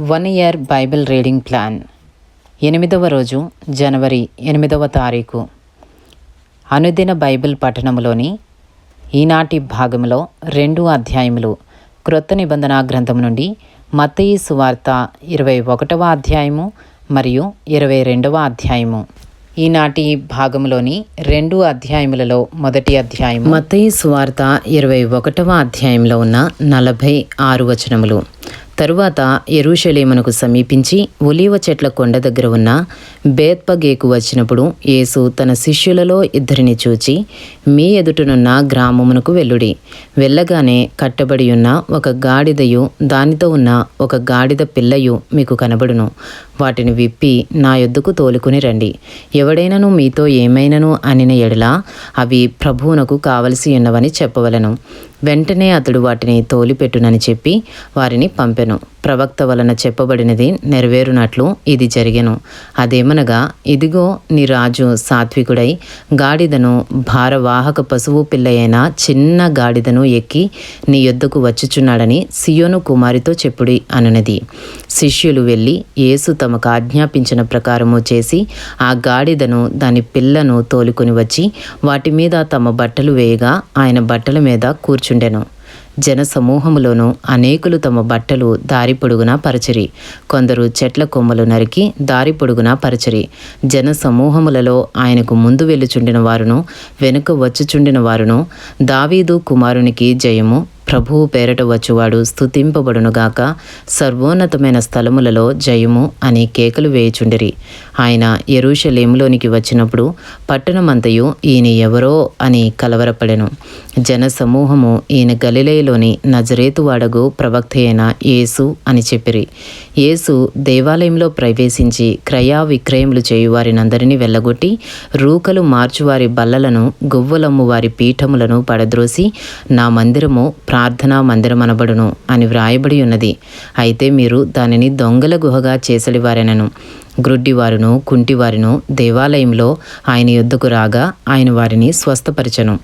One year Bible reading plan. ఎనిమిదవ రోజు జనవరి ఎనిమిదవ తారీఖు. అనుదిన బైబిల్ పఠనములోని ఈనాటి భాగంలో రెండు అధ్యాయములు క్రొత్త నిబంధన గ్రంథం నుండి మత్తయి సువార్త ఇరవై ఒకటవ అధ్యాయము మరియు ఇరవై రెండవ అధ్యాయము. ఈనాటి భాగంలోని రెండు అధ్యాయములలో మొదటి అధ్యాయం మతయి సువార్త ఇరవై ఒకటవ అధ్యాయంలో ఉన్న నలభై ఆరు వచనములు. తరువాత ఎరుషలేమునకు సమీపించి ఒలీవ చెట్ల కొండ దగ్గర ఉన్న బేత్పగేకు వచ్చినప్పుడు యేసు తన శిష్యులలో ఇద్దరిని చూచి మీ ఎదుటనున్న గ్రామమునకు వెళ్ళుడి. వెళ్ళగానే కట్టబడి ఉన్న ఒక గాడిదయు దానితో ఉన్న ఒక గాడిద పిల్లయు మీకు కనబడును. వాటిని విప్పి నా యొద్దకు తోలుకుని రండి. ఎవడైనను మీతో ఏమైనను అనిన ఎడల అవి ప్రభువునకు కావలసి ఉన్నవని చెప్పవలను. వెంటనే అతడు వాటిని తోలిపెట్టునని చెప్పి వారిని పంపెను. ప్రవక్త వలన చెప్పబడినది నెరవేరునట్లు ఇది జరిగెను. అదేమనగా ఇదిగో నీ రాజు సాత్వికుడై గాడిదను భారవాహక పశువు పిల్లయైన చిన్న గాడిదను ఎక్కి నీ యొద్దకు వచ్చుచున్నాడని సియోను కుమారితో చెప్పుడి అనునది. శిష్యులు వెళ్ళి యేసు తమకు ఆజ్ఞాపించిన ప్రకారము చేసి ఆ గాడిదను దాని పిల్లను తోలుకొని వచ్చి వాటి మీద తమ బట్టలు వేయగా ఆయన బట్టల మీద కూర్చుండెను. జనసమూహములోనూ అనేకులు తమ బట్టలు దారి పొడుగున పరచిరి. కొందరు చెట్ల కొమ్మలు నరికి దారి పొడుగున పరచిరి. జన సమూహములలో ఆయనకు ముందు వెళ్ళుచుండిన వారును వెనుక వచ్చుచుండిన వారును దావీదు కుమారునికి జయము. ప్రభువు పేరట వచ్చువాడు స్థుతింపబడునుగాక సర్వోన్నతమైన స్థలములలో జయము అని కేకలు వేయుచుండిరి. ఆయన ఎరుషలేములోనికి వచ్చినప్పుడు పట్టణమంతయు ఈయన ఎవరో అని కలవరపడెను. జన సమూహము ఈయన గలిలయలోని నజరేతువాడగు ప్రవక్త అయిన యేసు అని చెప్పిరి. యేసు దేవాలయంలో ప్రవేశించి క్రయా విక్రయములు చేయువారినందరినీ వెళ్ళగొట్టి రూకలు మార్చువారి బల్లలను గువ్వలమ్ము వారి పీఠములను పడద్రోసి నా మందిరము ప్రార్థనా మందిరమనబడును అని వ్రాయబడి ఉన్నది. అయితే మీరు దానిని దొంగల గుహగా చేసలివారెనను. గ్రుడ్డివారును కుంటివారును దేవాలయంలో ఆయన యుద్ధకు రాగా ఆయన వారిని స్వస్థపరచను.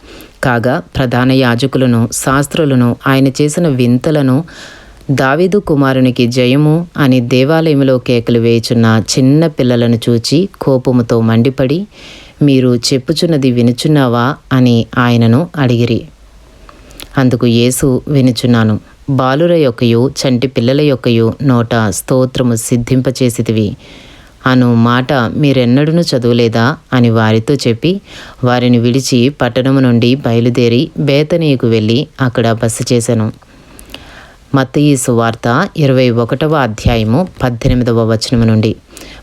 కాగా ప్రధాన యాజకులను శాస్త్రులను ఆయన చేసిన వింతలను దావీదు కుమారునికి జయము అని దేవాలయంలో కేకలు వేయుచున్న చిన్న పిల్లలను చూచి కోపముతో మండిపడి మీరు చెప్పుచున్నది వినుచున్నావా? అని ఆయనను అడిగిరి. అందుకు యేసు వినుచున్నాను బాలుర యొక్కయు చంటి పిల్లల యొక్కయు నోట స్తోత్రము సిద్ధింపచేసితివి. అను మాట మీరెన్నడూను చదవలేదా? అని వారితో చెప్పి వారిని విడిచి పట్టణము నుండి బయలుదేరి బేతనీయకు వెళ్ళి అక్కడ బస చేశాను మత్తయి సువార్త ఇరవై ఒకటవ అధ్యాయము పద్దెనిమిదవ వచనము నుండి.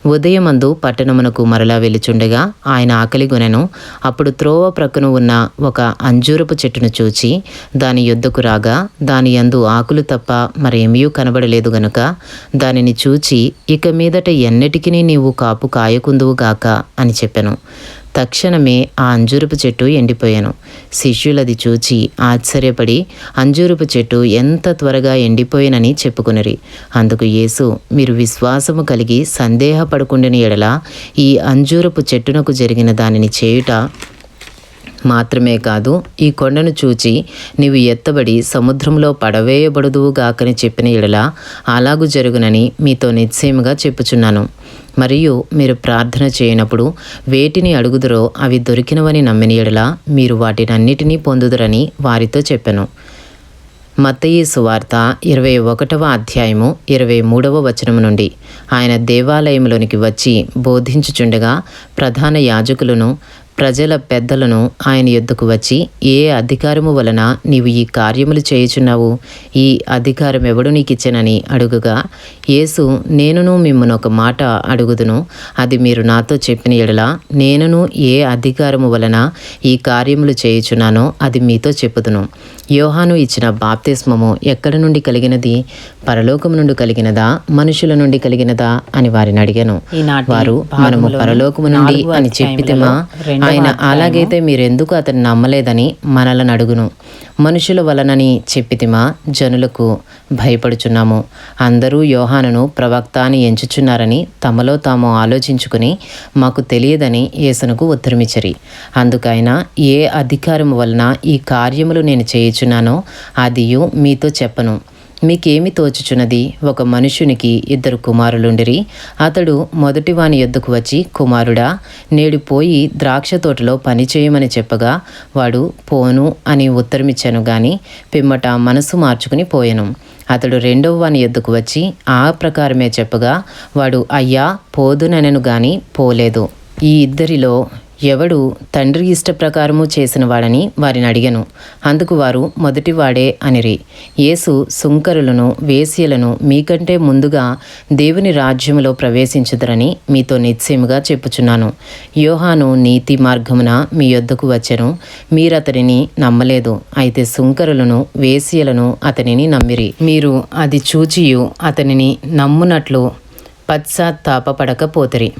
ఉదయమందు పట్టణమునకు మరలా వెలుచుండగా ఆయన ఆకలిగొనెను అప్పుడు త్రోవ ప్రక్కన ఉన్న ఒక అంజూరపు చెట్టును చూచి దాని యొద్దకు రాగా దాని యందు ఆకులు తప్ప మరేమీ కనబడలేదు గనుక దానిని చూచి ఇక మీదట ఎన్నటికీ నీవు కాపు కాయకుందువుగాక అని చెప్పెను. తక్షణమే ఆ అంజూరపు చెట్టు ఎండిపోయాను. శిష్యులది చూచి ఆశ్చర్యపడి అంజూరపు చెట్టు ఎంత త్వరగా ఎండిపోయినని చెప్పుకునరి. అందుకు యేసు మీరు విశ్వాసము కలిగి సందేహపడకుండిన ఎడల ఈ అంజూరపు చెట్టునకు జరిగిన దానిని చేయుట మాత్రమే కాదు ఈ కొండను చూచి నీవు ఎత్తబడి సముద్రంలో పడవేయబడుదువుగాకని చెప్పిన ఎడల అలాగు జరుగునని మీతో నిశ్చయముగా చెప్పుచున్నాను. మరియు మీరు ప్రార్థన చేయనప్పుడు వేటిని అడుగుదురో అవి దొరికినవని నమ్మిన ఎడల మీరు వాటినన్నిటినీ పొందుదురని వారితో చెప్పాను. మత్తయి సువార్త ఇరవై ఒకటవ అధ్యాయము ఇరవై మూడవ వచనము నుండి ఆయన దేవాలయంలోనికి వచ్చి బోధించుచుండగా ప్రధాన యాజకులను ప్రజల పెద్దలను ఆయన యొద్దకు వచ్చి ఏ అధికారము వలన నీవు ఈ కార్యములు చేయుచున్నావు? ఈ అధికారం ఎవడు నీకు ఇచ్చనని అడుగుగా యేసు నేనును మిమ్మల్ని ఒక మాట అడుగుదును అది మీరు నాతో చెప్పిన ఎడల నేనును ఏ అధికారము వలన ఈ కార్యములు చేయుచున్నానో అది మీతో చెప్పుదును. యోహాను ఇచ్చిన బాప్తిస్మము ఎక్కడ నుండి కలిగినది? పరలోకము నుండి కలిగినదా? మనుషుల నుండి కలిగినదా? అని వారిని అడిగాను. వారు మనము పరలోకము నుండి అని చెప్పితేమా? ఆయన అలాగైతే మీరెందుకు అతన్ని నమ్మలేదని మనలను అడుగును. మనుషుల వలనని చెప్పితిమా జనులకు భయపడుచున్నాము. అందరూ యోహానును ప్రవక్త అని ఎంచుచున్నారని తమలో తాము ఆలోచించుకుని మాకు తెలియదని యేసునకు ఉత్తరమిచ్చరి. అందుకైనా ఏ అధికారము వలన ఈ కార్యములు నేను చేయుచున్నానో అదియు మీతో చెప్పను. మీకేమి తోచుచున్నది? ఒక మనుషునికి ఇద్దరు కుమారులుండిరి. అతడు మొదటి వాని యొద్దకు వచ్చి కుమారుడా నేడు పోయి ద్రాక్ష తోటలో పని చేయమని చెప్పగా వాడు పోను అని ఉత్తరమిచ్చాను గాని పిమ్మట మనసు మార్చుకుని పోయెను. అతడు రెండవ వాని ఎద్దుకు వచ్చి ఆ ప్రకారమే చెప్పగా వాడు అయ్యా పోదునెనను గాని పోలేదు. ఈ ఇద్దరిలో ఎవడు తండ్రి ఇష్ట ప్రకారము చేసిన వాడని వారిని అడిగను. అందుకు వారు మొదటివాడే అనిరి. యేసు సుంకరులను వేశ్యలను మీకంటే ముందుగా దేవుని రాజ్యములో ప్రవేశించుదరని మీతో నిశ్చయముగా చెప్పుచున్నాను. యోహాను నీతి మార్గమున మీ యొద్దకు వచ్చెను. మీరతనిని నమ్మలేదు. అయితే సుంకరులను వేశ్యలను అతనిని నమ్మిరి. మీరు అది చూచియు అతనిని నమ్మునట్లు పశ్చాత్తాపడకపోతిరి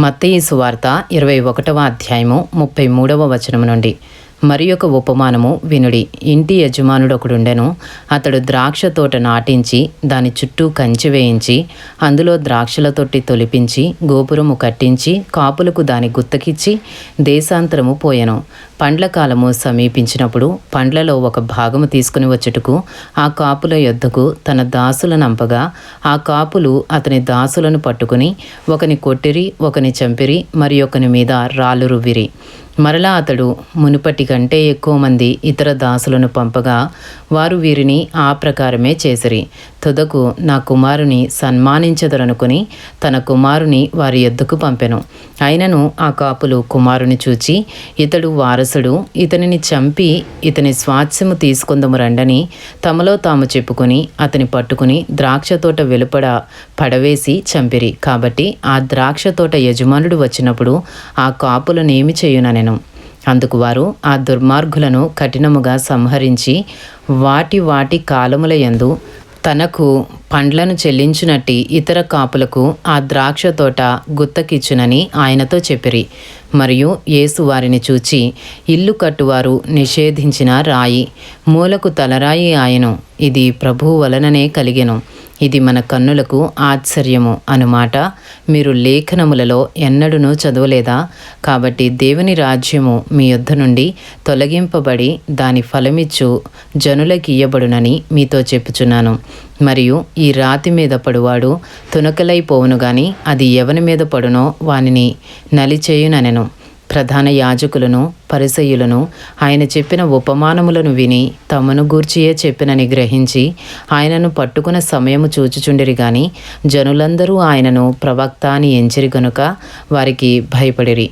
మత్తయి సువార్త ఇరవై ఒకటవ అధ్యాయము ముప్పై మూడవ వచనము నుండి. మరి ఒక ఉపమానము వినుడి. ఇంటి యజమానుడు ఒకడుండెను అతడు ద్రాక్ష తోట నాటించి దాని చుట్టూ కంచి వేయించి అందులో ద్రాక్షల తొట్టి తొలిపించి గోపురము కట్టించి కాపులకు దాని గుత్తకిచ్చి దేశాంతరము పోయెను. పండ్ల కాలము సమీపించినప్పుడు పండ్లలో ఒక భాగము తీసుకుని వచ్చుటకు ఆ కాపుల యొద్దకు తన దాసులనంపగా ఆ కాపులు అతని దాసులను పట్టుకుని ఒకని కొట్టిరి ఒకని చంపిరి మరి ఒకని మీద రాళ్ళు రువ్విరి. మరలా అతడు మునుపటి కంటే ఎక్కువ మంది ఇతర దాసులను పంపగా వారు వీరిని ఆ ప్రకారమే చేసిరి. తుదకు నా కుమారుని సన్మానించదరనుకుని తన కుమారుని వారి ఎద్దుకు పంపెను. అయినను ఆ కాపులు కుమారుని చూచి ఇతడు వారసు వారసుడు ఇతనిని చంపి ఇతని స్వాస్థ్యము తీసుకుందము రండని తమలో తాము చెప్పుకొని అతని పట్టుకుని ద్రాక్ష తోట వెలుపడ పడవేసి చంపిరి. కాబట్టి ఆ ద్రాక్ష తోట యజమానుడు వచ్చినప్పుడు ఆ కాపులనేమి చేయుననెను. అందుకు వారు ఆ దుర్మార్గులను కఠినముగా సంహరించి వాటి వాటి కాలముల యందు తనకు పండ్లను చెల్లించునట్టి ఇతర కాపులకు ఆ ద్రాక్ష తోట గుత్తకిచ్చునని ఆయనతో చెప్పిరి. మరియు యేసు వారిని చూచి ఇల్లు కట్టువారు నిషేధించిన రాయి మూలకు తలరాయి ఆయను. ఇది ప్రభువు వలననే కలిగెను. ఇది మన కన్నులకు ఆశ్చర్యము అనుమాట. మీరు లేఖనములలో ఎన్నడూనూ చదవలేదా? కాబట్టి దేవుని రాజ్యము మీ యొద్ద నుండి తొలగింపబడి దాని ఫలమిచ్చు జనులకియ్యబడునని మీతో చెప్పుచున్నాను. మరియు ఈ రాతి మీద పడువాడు తునకలైపోవును గాని అది ఎవని మీద పడునో వానిని నలిచేయుననెను. ప్రధాన యాజకులను పరిసయులను ఆయన చెప్పిన ఉపమానములను విని తమను గూర్చియే చెప్పినని గ్రహించి ఆయనను పట్టుకున్న సమయము చూచుచుండిరి గాని జనులందరూ ఆయనను ప్రవక్త అని ఎంచిరి గనుక వారికి భయపడిరి.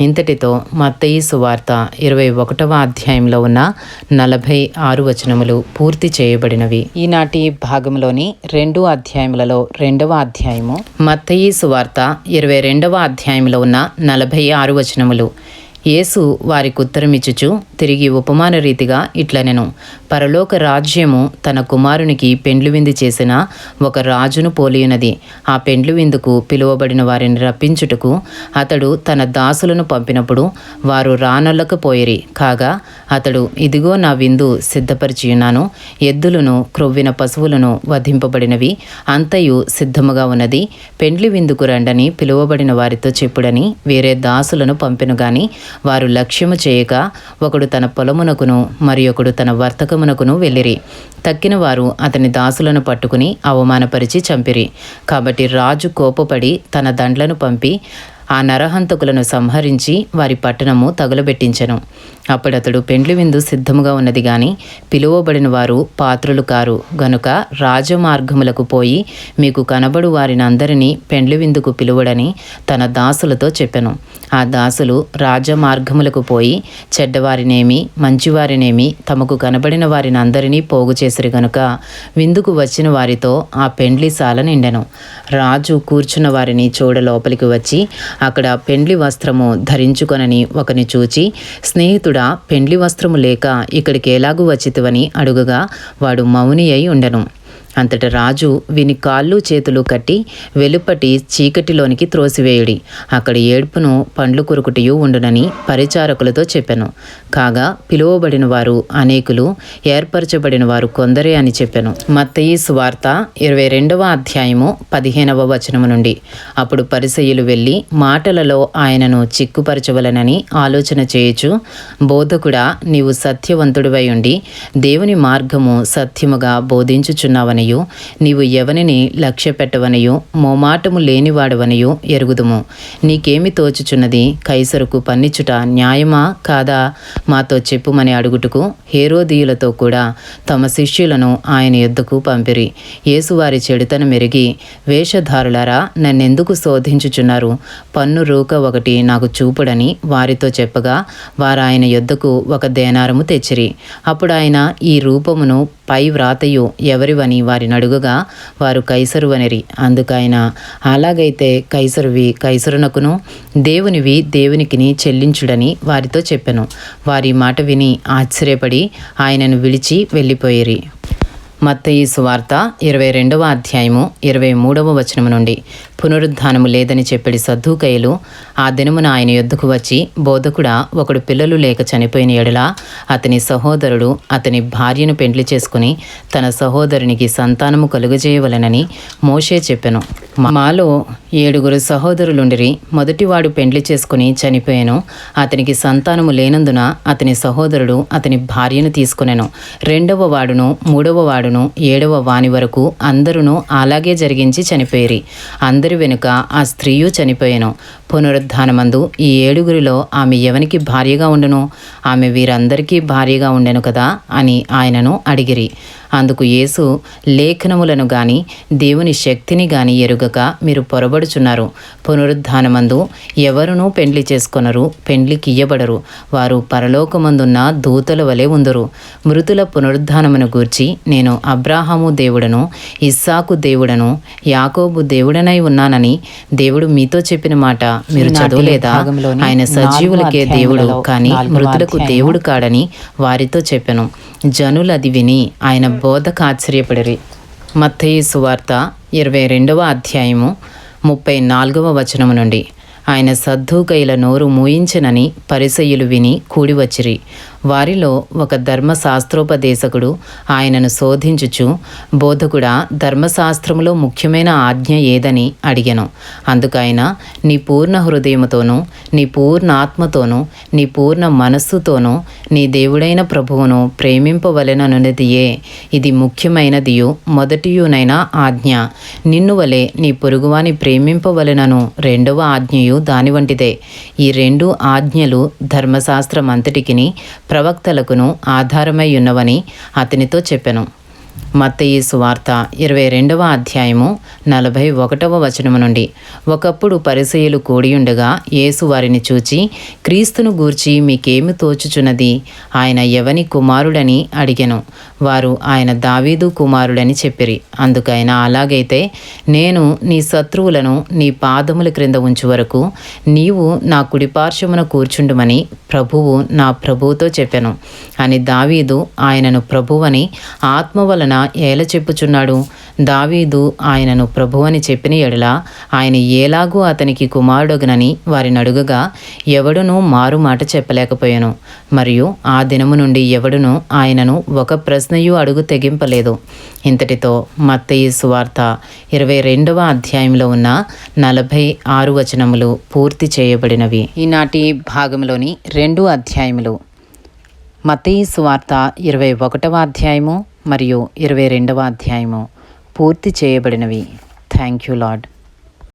ఇంతటితో మత్తయి సువార్త ఇరవై ఒకటవ అధ్యాయంలో ఉన్న నలభై ఆరు వచనములు పూర్తి చేయబడినవి. ఈనాటి భాగంలోని రెండు అధ్యాయములలో రెండవ అధ్యాయము మత్తయి సువార్త ఇరవై రెండవ అధ్యాయంలో ఉన్న నలభై ఆరు వచనములు. యేసు వారికి ఉత్తరమిచ్చుచు తిరిగి ఉపమాన రీతిగా ఇట్లనెను పరలోక రాజ్యము తన కుమారునికి పెండ్లు విందు చేసిన ఒక రాజును పోలియున్నది. ఆ పెండ్లు విందుకు పిలువబడిన వారిని రప్పించుటకు అతడు తన దాసులను పంపినప్పుడు వారు రానొల్లకపోయిరి కాగా అతడు ఇదిగో నా విందు సిద్ధపరిచియున్నాను. ఎద్దులను క్రొవ్విన పశువులను వధింపబడినవి అంతయు సిద్ధముగా ఉన్నది. పెండ్లి విందుకు రండని పిలువబడిన వారితో చెప్పుడని వేరే దాసులను పంపెను గాని వారు లక్ష్యము చేయక ఒకడు తన పొలమునకును మరి ఒకడు తన దేశమునకును వెళ్ళిరి. తక్కిన వారు అతని దాసులను పట్టుకుని అవమానపరిచి చంపిరి. కాబట్టి రాజు కోపపడి తన దండ్లను పంపి ఆ నరహంతకులను సంహరించి వారి పట్టణము తగులబెట్టించెను. అప్పుడతడు పెండ్లి విందు సిద్ధముగా ఉన్నది గాని పిలువబడిన వారు పాత్రులు కారు. గనుక రాజమార్గములకు పోయి మీకు కనబడు వారిని అందరినీ పెండ్లి విందుకు పిలువడని తన దాసులతో చెప్పెను. ఆ దాసులు రాజమార్గములకు పోయి చెడ్డవారినేమి మంచివారినేమి తమకు కనబడిన వారిని అందరినీ పోగు చేసిరి గనుక విందుకు వచ్చిన వారితో ఆ పెండ్లి సాల నిండెను. రాజు కూర్చున్న వారిని చూడ లోపలికి వచ్చి అక్కడ పెండ్లి వస్త్రము ధరించుకొనని ఒకని చూచి స్నేహితుడు పెండ్లి వస్త్రము లేక ఇక్కడికి ఎలాగూ వచ్చితివని అడుగగా వాడు మౌని అయి ఉండెను. అంతట రాజు విని కాళ్ళు చేతులు కట్టి వెలుపటి చీకటిలోనికి త్రోసివేయుడి. అక్కడ ఏడుపును పండ్లు కొరుకుటియు ఉండునని పరిచారకులతో చెప్పెను. కాగా పిలువబడిన వారు అనేకులు ఏర్పరచబడిన వారు కొందరే అని చెప్పెను. మత్తయి సువార్త ఇరవై రెండవ అధ్యాయము పదిహేనవ వచనము నుండి. అప్పుడు పరిసయ్యులు వెళ్ళి మాటలలో ఆయనను చిక్కుపరచవలనని ఆలోచన చేయొచ్చు బోధకుడా నీవు సత్యవంతుడివై ఉండి దేవుని మార్గము సత్యముగా బోధించుచున్నావని బోధించుచున్నావనియు నీవు ఎవనిని లక్ష్య పెట్టవనియు మోమాటము లేనివాడవనియు ఎరుగుదుము. నీకేమి తోచుచున్నది? కైసరుకు పన్నిచుట న్యాయమా కాదా? మాతో చెప్పుమని అడుగుటకు హేరోదీయులతో కూడా తమ శిష్యులను ఆయన యుద్ధకు పంపిరి. యేసువారి చెడుతను మెరిగి వేషధారులారా నన్నెందుకు శోధించుచున్నారు? పన్ను రూక ఒకటి నాకు చూపుడని వారితో చెప్పగా వారు ఆయన యుద్ధకు ఒక దేనారము తెచ్చిరి. అప్పుడు ఆయన ఈ రూపమును పై వ్రాతయు ఎవరివని వారిని అడుగగా వారు కైసరువనిరి. అందుకైన అలాగైతే కైసరువి కైసరునకును దేవునివి దేవునికిని చెల్లించుడని వారితో చెప్పెను. వారి మాట విని ఆశ్చర్యపడి ఆయనను విడిచి వెళ్ళిపోయిరి. మత్తయి సువార్త ఇరవై రెండవ అధ్యాయము ఇరవై మూడవ వచనము నుండి. పునరుద్ధానము లేదని చెప్పిడి సద్దుకయ్యలు ఆ దినమున ఆయన యొద్దకు వచ్చి బోధకుడా ఒకడు పిల్లలు లేక చనిపోయిన ఎడల అతని సహోదరుడు అతని భార్యను పెండ్లి చేసుకుని తన సహోదరునికి సంతానము కలుగజేయవలనని మోషే చెప్పెను. మాలో ఏడుగురు సహోదరులుండిరి మొదటివాడు పెండ్లి చేసుకుని చనిపోయాను అతనికి సంతానము లేనందున అతని సహోదరుడు అతని భార్యను తీసుకునేను. రెండవ వాడును మూడవ వాడును ఏడవ వాని వరకు అందరూ అలాగే జరిగించి చనిపోయిరి. అందరి వెనుక ఆ స్త్రీయు చనిపోయాను. పునరుద్ధానమందు ఈ ఏడుగురిలో ఆమె ఎవనికి భార్యగా ఉండును? ఆమె వీరందరికీ భార్యగా ఉండెను కదా అని ఆయనను అడిగిరి. అందుకు యేసు లేఖనములను గాని దేవుని శక్తిని గాని ఎరుగక మీరు పొరబడుచున్నారు. పునరుద్ధానమందు ఎవరునూ పెండ్లి చేసుకొనరు పెండ్లికియ్యబడరు. వారు పరలోకమందున్న దూతల వలె ఉందరు. మృతుల పునరుద్ధానమును గూర్చి నేను అబ్రాహాము దేవుడను ఇస్సాకు దేవుడను యాకోబు దేవుడనై ఉన్నానని దేవుడు మీతో చెప్పిన మాట మీరు చదవలేదా? ఆయన సజీవులకే దేవుడు కానీ మృతులకు దేవుడు కాడని వారితో చెప్పెను. జనులు అది విని ఆయన బోధకు ఆశ్చర్యపడిరి మత్తయి సువార్త ఇరవై రెండవ అధ్యాయము ముప్పై నాలుగవ వచనము నుండి. ఆయన సద్దుకైల నోరు మూయించనని పరిసయ్యులు విని కూడివచ్చిరి వారిలో ఒక ధర్మశాస్త్రోపదేశకుడు ఆయనను శోధించుచు బోధకుడా ధర్మశాస్త్రములో ముఖ్యమైన ఆజ్ఞ ఏదని అడిగాను. అందుకైన నీ పూర్ణ హృదయముతోనూ నీ పూర్ణ ఆత్మతోనూ నీ పూర్ణ మనస్సుతోనూ నీ దేవుడైన ప్రభువును ప్రేమింపవలెననున్నదియే. ఇది ముఖ్యమైనదియు మొదటియునైన ఆజ్ఞ. నిన్ను వలె నీ పొరుగువాని ప్రేమింపవలెనను రెండవ ఆజ్ఞయు దాని వంటిదే ఈ రెండు ఆజ్ఞలు ధర్మశాస్త్రం అంతటికిని ప్రవక్తలకును ఆధారమై ఉన్నవని అతనితో చెప్పెను. మత్తయి సువార్త ఇరవై రెండవ అధ్యాయము నలభై ఒకటవ వచనము నుండి. ఒకప్పుడు పరిసయులు కూడియుండగా యేసు వారిని చూచి క్రీస్తును గూర్చి మీకేమి తోచుచున్నది? ఆయన ఎవని కుమారుడని అడిగెను. వారు ఆయన దావీదు కుమారుడని చెప్పిరి. అందుకైనా అలాగైతే నేను నీ శత్రువులను నీ పాదముల క్రింద ఉంచు వరకు నీవు నా కుడిపార్శ్వమున కూర్చుండుమని ప్రభువు నా ప్రభువుతో చెప్పెను. అని దావీదు ఆయనను ప్రభువని ఆత్మ వలన ఏల చెప్పుచున్నాడు? దావీదు ఆయనను ప్రభువని చెప్పిన ఎడల ఆయన ఏలాగూ అతనికి కుమారుడగునని వారిని అడుగగా ఎవడునూ మారు మాట చెప్పలేకపోయాను. మరియు ఆ దినము నుండి ఎవడునూ ఆయనను ఒక ప్రశ్నయు అడుగు తెగింపలేదు. ఇంతటితో మత్తయి సువార్త ఇరవై రెండవ అధ్యాయంలో ఉన్న నలభై ఆరు వచనములు పూర్తి చేయబడినవి. ఈనాటి భాగంలోని రెండు అధ్యాయములు. మత్తయి సువార్త ఇరవై ఒకటవ అధ్యాయము మరియు ఇరవై రెండవ అధ్యాయము పూర్తి చేయబడినవి. Thank you lord